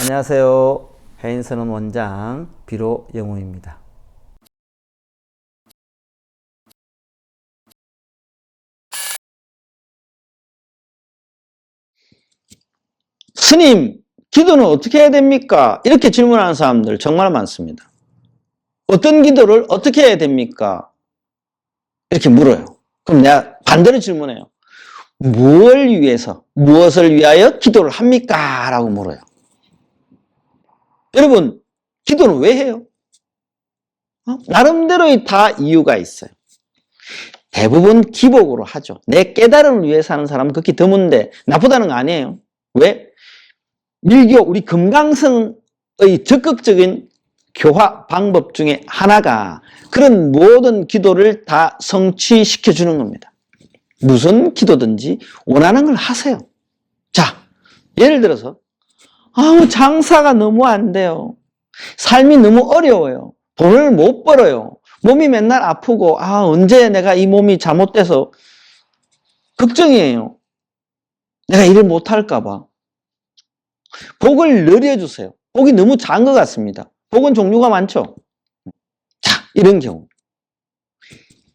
안녕하세요. 해인선언 원장 비로 영웅입니다. 스님, 기도는 어떻게 해야 됩니까? 이렇게 질문하는 사람들 정말 많습니다. 어떤 기도를 어떻게 해야 됩니까? 이렇게 물어요. 그럼 내가 반대로 질문해요. 무엇을 위해서, 무엇을 위하여 기도를 합니까? 라고 물어요. 여러분, 기도는 왜 해요? 어? 나름대로의 다 이유가 있어요. 대부분 기복으로 하죠. 내 깨달음을 위해서 하는 사람은 극히 드문데 나쁘다는 거 아니에요. 왜? 밀교, 우리 금강성의 적극적인 교화 방법 중에 하나가 그런 모든 기도를 다 성취시켜 주는 겁니다. 무슨 기도든지 원하는 걸 하세요. 자, 예를 들어서 아우 장사가 너무 안 돼요. 삶이 너무 어려워요. 돈을 못 벌어요. 몸이 맨날 아프고 아 언제 내가 이 몸이 잘못돼서 걱정이에요. 내가 일을 못 할까 봐. 복을 늘려주세요. 복이 너무 작은 것 같습니다. 복은 종류가 많죠. 자, 이런 경우.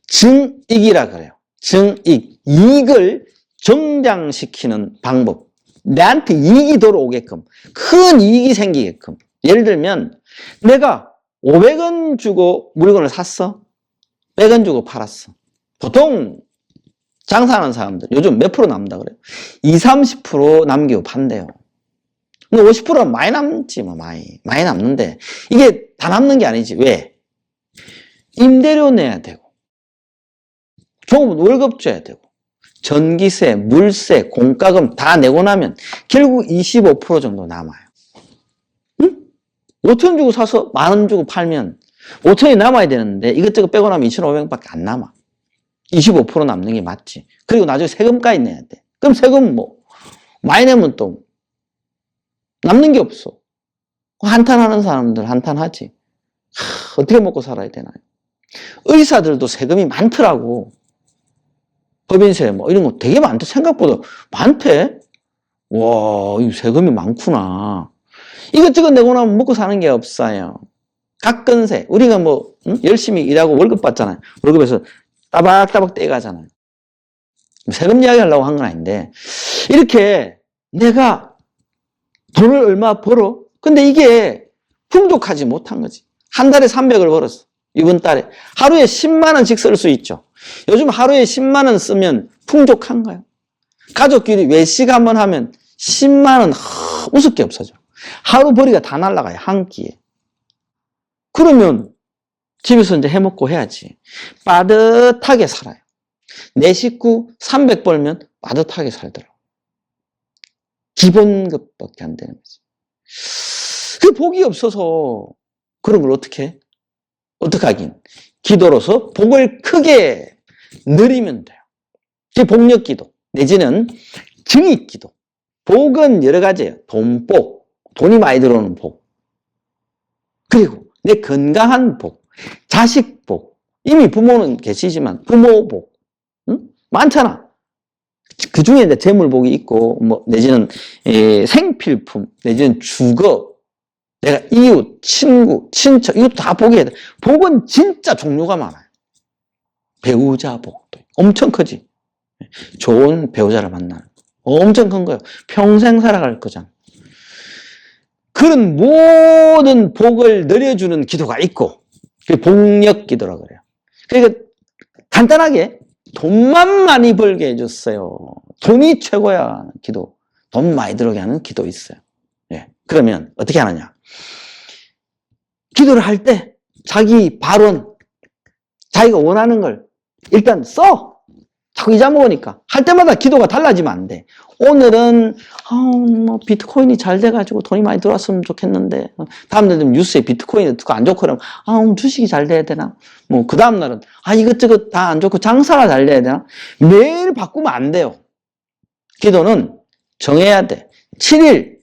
증익이라 그래요. 증익. 이익을 정장시키는 방법. 내한테 이익이 돌아오게끔. 큰 이익이 생기게끔. 예를 들면, 내가 500원 주고 물건을 샀어. 100원 주고 팔았어. 보통 장사하는 사람들, 요즘 몇 프로 남는다 그래요? 20, 30% 남기고 판대요. 근데 50%는 많이 남지, 뭐, 많이. 많이 남는데, 이게 다 남는 게 아니지. 왜? 임대료 내야 되고, 조금 월급 줘야 되고, 전기세, 물세, 공과금 다 내고 나면 결국 25% 정도 남아요. 응? 5천 주고 사서 만 원 주고 팔면 5천이 남아야 되는데 이것저것 빼고 나면 2,500원밖에 안 남아. 25% 남는 게 맞지. 그리고 나중에 세금까지 내야 돼. 그럼 세금 뭐 많이 내면 또 남는 게 없어. 한탄하는 사람들 한탄하지. 하, 어떻게 먹고 살아야 되나요? 의사들도 세금이 많더라고. 법인세 뭐 이런 거 되게 많대. 생각보다 많대. 와, 이 세금이 많구나. 이것저것 내고 나면 먹고 사는 게 없어요. 각근세. 우리가 뭐 응? 열심히 일하고 월급 받잖아요. 월급에서 따박따박 떼가잖아요. 세금 이야기 하려고 한 건 아닌데 이렇게 내가 돈을 얼마 벌어? 근데 이게 풍족하지 못한 거지. 한 달에 300을 벌었어. 이번 달에. 하루에 10만 원씩 쓸 수 있죠. 요즘 하루에 10만 원 쓰면 풍족한가요? 가족끼리 외식 한번 하면 10만 원 하, 우습게 없어져. 하루 벌이가 다 날라가요. 한 끼에. 그러면 집에서 이제 해먹고 해야지. 빠듯하게 살아요. 내 식구 300 벌면 빠듯하게 살더라고. 기본급밖에 안 되는 거지. 그 복이 없어서 그런 걸 어떻게 해? 어떻게 하긴. 기도로서 복을 크게 누리면 돼요. 그게 복력 기도. 내지는 증익 기도. 복은 여러 가지예요. 돈복. 돈이 많이 들어오는 복. 그리고 내 건강한 복. 자식 복. 이미 부모는 계시지만 부모 복. 응? 많잖아. 그 중에 이제 재물복이 있고, 뭐, 내지는, 에, 생필품, 내지는 주거, 내가 이웃, 친구, 친척, 이것도 다 복이야 돼. 복은 진짜 종류가 많아요. 배우자 복도 엄청 크지. 좋은 배우자를 만나는. 엄청 큰 거예요. 평생 살아갈 거잖아. 그런 모든 복을 늘려주는 기도가 있고, 그게 복력 기도라고 그래요. 그러니까 간단하게 돈만 많이 벌게 해줬어요. 돈이 최고야. 기도. 돈 많이 들어게 하는 기도 있어요. 예. 그러면 어떻게 하느냐? 기도를 할 때 자기 발언, 자기가 원하는 걸 일단 써. 자꾸 잊어먹으니까. 할 때마다 기도가 달라지면 안 돼. 오늘은, 아, 뭐, 비트코인이 잘 돼가지고 돈이 많이 들어왔으면 좋겠는데. 다음날 되면 뉴스에 비트코인이 안 좋고 그러면, 아, 주식이 잘 돼야 되나? 뭐, 그 다음날은, 아, 이것저것 다 안 좋고 장사가 잘 돼야 되나? 매일 바꾸면 안 돼요. 기도는 정해야 돼. 7일,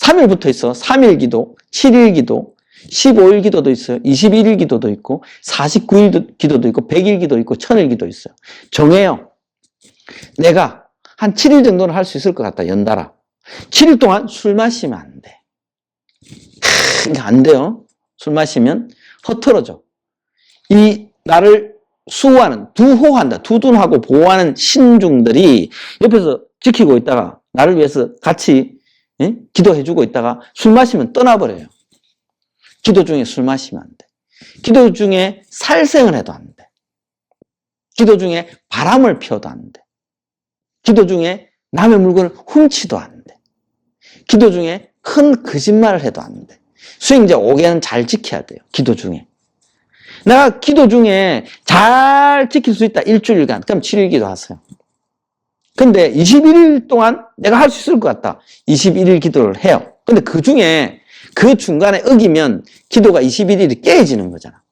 3일 붙어 있어. 3일 기도, 7일 기도, 15일 기도도 있어요. 21일 기도도 있고, 49일 기도도 있고, 100일 기도 있고, 1000일 기도 있어요. 정해요. 내가 한 7일 정도는 할 수 있을 것 같다, 연달아. 7일 동안 술 마시면 안 돼. 크, 안 돼요. 술 마시면 허틀어져. 이 나를 수호하는 두호한다. 두둔하고 보호하는 신중들이 옆에서 지키고 있다가 나를 위해서 같이 예? 기도해주고 있다가 술 마시면 떠나버려요. 기도 중에 술 마시면 안 돼. 기도 중에 살생을 해도 안 돼. 기도 중에 바람을 피워도 안 돼. 기도 중에 남의 물건을 훔치도 안 돼. 기도 중에 큰 거짓말을 해도 안 돼. 수행자 5개는 잘 지켜야 돼요. 기도 중에. 내가 기도 중에 잘 지킬 수 있다. 일주일간. 그럼 7일 기도 하세요. 근데 21일 동안 내가 할 수 있을 것 같다. 21일 기도를 해요. 근데 그 중에 그 중간에 어기면 기도가 21일이 깨지는 거잖아.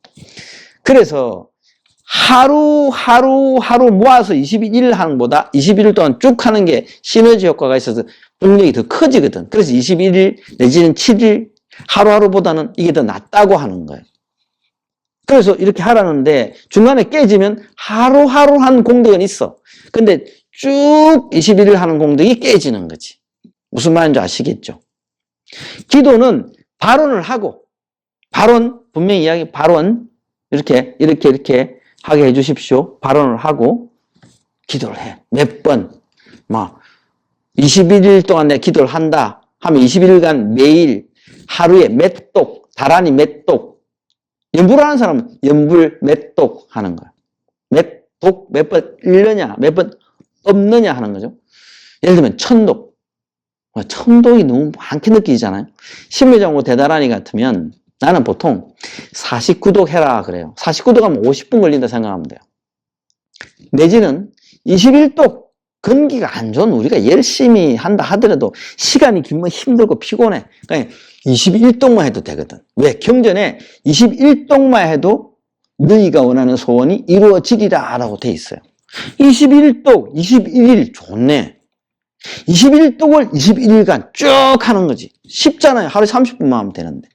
그래서 하루, 하루, 하루 모아서 21일 하는 것보다 21일 동안 쭉 하는 게 시너지 효과가 있어서 능력이 더 커지거든. 그래서 21일 내지는 7일 하루하루보다는 이게 더 낫다고 하는 거예요. 그래서 이렇게 하라는데 중간에 깨지면 하루하루 한 공덕은 있어. 근데 쭉 21일 하는 공덕이 깨지는 거지. 무슨 말인지 아시겠죠? 기도는 발언을 하고 발언 분명히 이야기 발언 이렇게 이렇게 이렇게 하게 해 주십시오. 발언을 하고 기도를 해. 몇 번. 막 21일 동안 내 기도를 한다 하면 21일간 매일 하루에 몇 독, 다란이 몇 독. 연불 하는 사람은 연불 몇독 하는 거야. 몇 독, 몇 번 읽느냐, 몇 번 없느냐 하는 거죠. 예를 들면 천독. 와, 천독이 너무 많게 느끼잖아요. 신묘정보 대다란이 같으면 나는 보통 49독 해라 그래요. 49독 하면 50분 걸린다 생각하면 돼요. 내지는 21독 건기가 안 좋은 우리가 열심히 한다 하더라도 시간이 길면 힘들고 피곤해. 그러니까 21독만 해도 되거든. 왜? 경전에 21독만 해도 너희가 원하는 소원이 이루어지리라 라고 돼 있어요. 21독, 21일 좋네. 21독을 21일간 쭉 하는 거지. 쉽잖아요. 하루에 30분만 하면 되는데.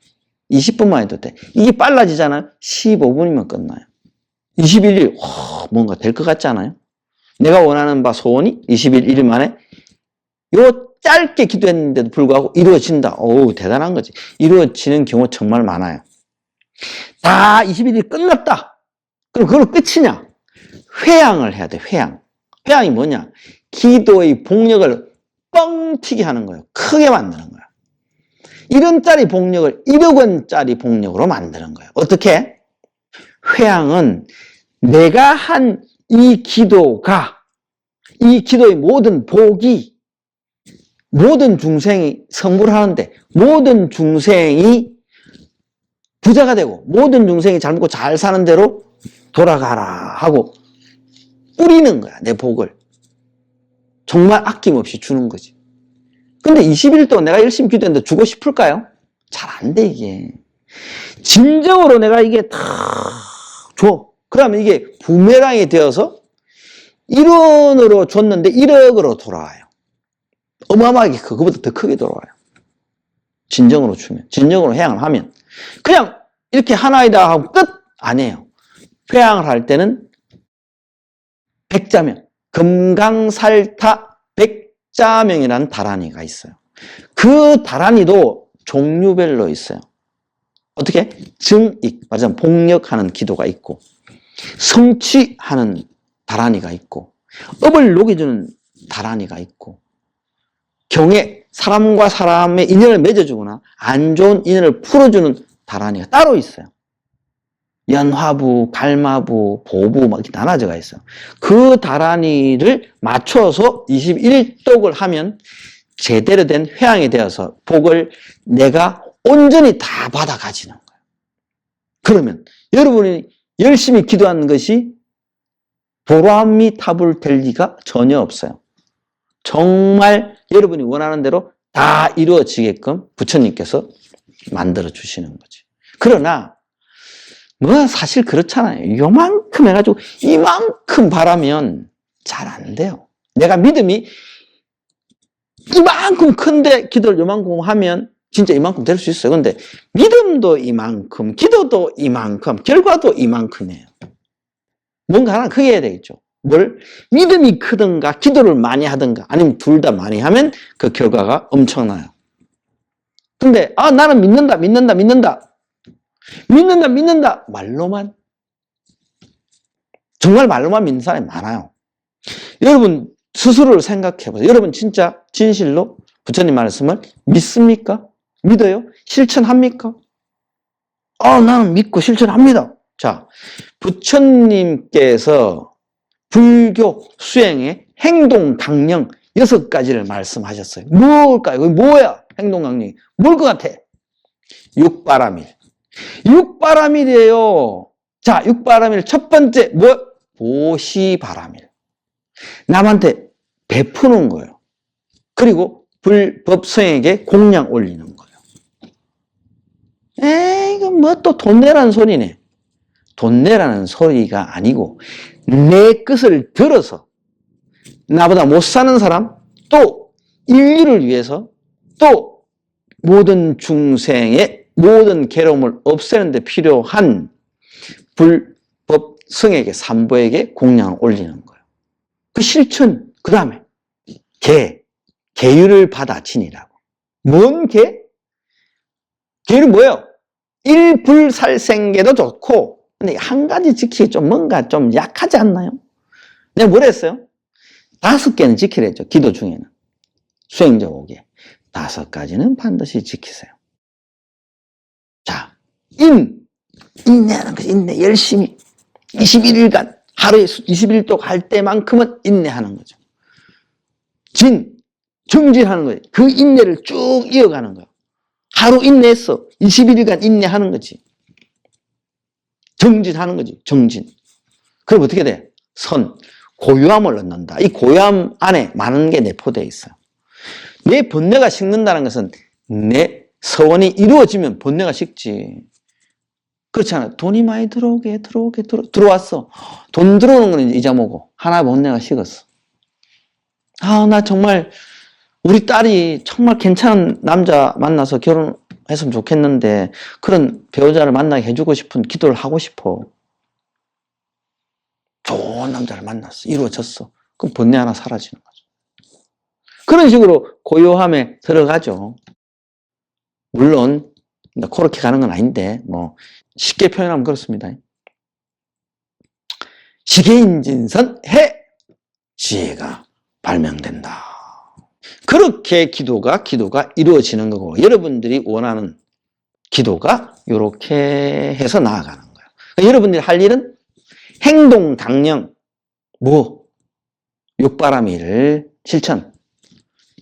20분만 해도 돼. 이게 빨라지잖아요. 15분이면 끝나요. 21일, 와, 뭔가 될 것 같지 않아요? 내가 원하는 바 소원이 21일 만에 요 짧게 기도했는데도 불구하고 이루어진다. 어우, 대단한 거지. 이루어지는 경우 정말 많아요. 다 21일 끝났다. 그럼 그걸로 끝이냐? 회양을 해야 돼, 회양. 회양이 뭐냐? 기도의 복력을 뻥 튀게 하는 거예요. 크게 만드는 거야. 1원짜리 복력을 1억 원짜리 복력으로 만드는 거예요. 어떻게? 회양은 내가 한 이 기도가 이 기도의 모든 복이 모든 중생이 성불 하는데 모든 중생이 부자가 되고 모든 중생이 잘 먹고 잘 사는 대로 돌아가라 하고 뿌리는 거야 내 복을 정말 아낌없이 주는 거지 근데 20일 동안 내가 열심히 기도했는데 주고 싶을까요? 잘 안 돼 이게 진정으로 내가 이게 다 줘. 그러면 이게 부메랑이 되어서 1원으로 줬는데 1억으로 돌아와요. 어마어마하게 크, 그보다 더 크게 돌아와요. 진정으로 주면, 진정으로 회양을 하면. 그냥 이렇게 하나이다 하고 끝! 아니에요. 회양을 할 때는 백자명, 금강살타 백자명이라는 다란이가 있어요. 그 다란이도 종류별로 있어요. 어떻게? 증익, 맞아 복력하는 기도가 있고, 성취하는 다란이가 있고, 업을 녹여주는 다란이가 있고, 경에 사람과 사람의 인연을 맺어주거나 안 좋은 인연을 풀어주는 다란이가 따로 있어요. 연화부, 갈마부, 보부 막 이렇게 나눠져가 있어요. 그 다란이를 맞춰서 21독을 하면 제대로 된 회양이 되어서 복을 내가 온전히 다 받아 가지는 거예요. 그러면 여러분이 열심히 기도하는 것이 보람이 탑을 될 리가 전혀 없어요. 정말 여러분이 원하는 대로 다 이루어지게끔 부처님께서 만들어 주시는 거지. 그러나 뭐 사실 그렇잖아요. 요만큼 해가지고 이만큼 바라면 잘 안 돼요. 내가 믿음이 이만큼 큰데 기도를 요만큼 하면 진짜 이만큼 될 수 있어요. 근데 믿음도 이만큼, 기도도 이만큼, 결과도 이만큼이에요. 뭔가 하나 크게 해야 되겠죠. 뭘? 믿음이 크든가, 기도를 많이 하든가, 아니면 둘 다 많이 하면 그 결과가 엄청나요. 근데 아 나는 믿는다 믿는다 믿는다 믿는다 믿는다 말로만 정말 말로만 믿는 사람이 많아요. 여러분 스스로를 생각해 보세요. 여러분 진짜 진실로 부처님 말씀을 믿습니까? 믿어요? 실천합니까? 아 나는 믿고 실천합니다. 자 부처님께서 불교 수행의 행동 강령 여섯 가지를 말씀하셨어요. 뭘까요? 뭐야? 행동 강령이 뭘 것 같아? 육바라밀. 육바라밀이에요. 자, 육바라밀 첫 번째 뭐? 보시바라밀. 남한테 베푸는 거예요. 그리고 불법 수행에게 공양 올리는 거예요. 에이, 이거 뭐 또 돈 내라는 소리네. 돈 내라는 소리가 아니고 내 것을 들어서 나보다 못 사는 사람 또 인류를 위해서 또 모든 중생의 모든 괴로움을 없애는 데 필요한 불법 성에게 삼보에게 공양을 올리는 거예요. 그 실천 그 다음에 개 계율을 받아치니라고 뭔 개? 계율이 뭐예요? 일불살생계도 좋고 근데 한 가지 지키기 좀 뭔가 좀 약하지 않나요? 내가 뭐라 했어요? 다섯 개는 지키랬죠. 기도 중에는. 수행자 오게. 다섯 가지는 반드시 지키세요. 자, 인. 인내하는 거지. 인내. 열심히. 21일간, 하루에 21도 할 때만큼은 인내하는 거죠. 진. 정진하는 거예요. 그 인내를 쭉 이어가는 거예요. 하루 인내했어. 21일간 인내하는 거지. 정진하는 거지. 정진. 그럼 어떻게 돼? 선. 고요함을 얻는다. 이 고요함 안에 많은 게 내포되어 있어요. 내 번뇌가 식는다는 것은 내 서원이 이루어지면 번뇌가 식지. 그렇잖아. 돈이 많이 들어오게, 들어오게, 들어, 들어왔어. 돈 들어오는 건 이제 잊어먹고. 하나 번뇌가 식었어. 아, 나 정말, 우리 딸이 정말 괜찮은 남자 만나서 결혼했으면 좋겠는데, 그런 배우자를 만나게 해주고 싶은 기도를 하고 싶어. 좋은 남자를 만났어. 이루어졌어. 그럼 번뇌 하나 사라지는 거죠. 그런 식으로 고요함에 들어가죠. 물론, 그렇게 가는 건 아닌데, 뭐, 쉽게 표현하면 그렇습니다. 시계인진선 해! 지혜가 발명된다. 그렇게 기도가, 기도가 이루어지는 거고, 여러분들이 원하는 기도가 이렇게 해서 나아가는 거예요. 그러니까 여러분들이 할 일은 행동 당령 뭐 육바라밀을 실천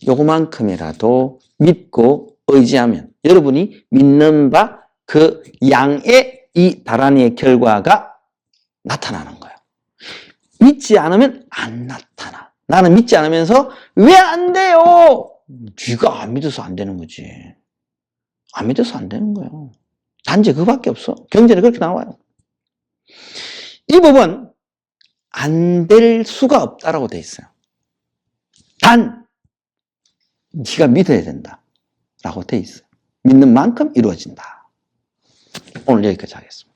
요거만큼이라도 믿고 의지하면 여러분이 믿는 바 그 양의 이 다란이의 결과가 나타나는 거예요. 믿지 않으면 안 나타나. 나는 믿지 않으면서 왜 안 돼요? 네가 안 믿어서 안 되는 거지. 안 믿어서 안 되는 거예요. 단지 그밖에 없어. 경전에 그렇게 나와요. 이 법은 안 될 수가 없다라고 돼 있어요. 단 네가 믿어야 된다 라고 돼 있어요. 믿는 만큼 이루어진다. 오늘 여기까지 하겠습니다.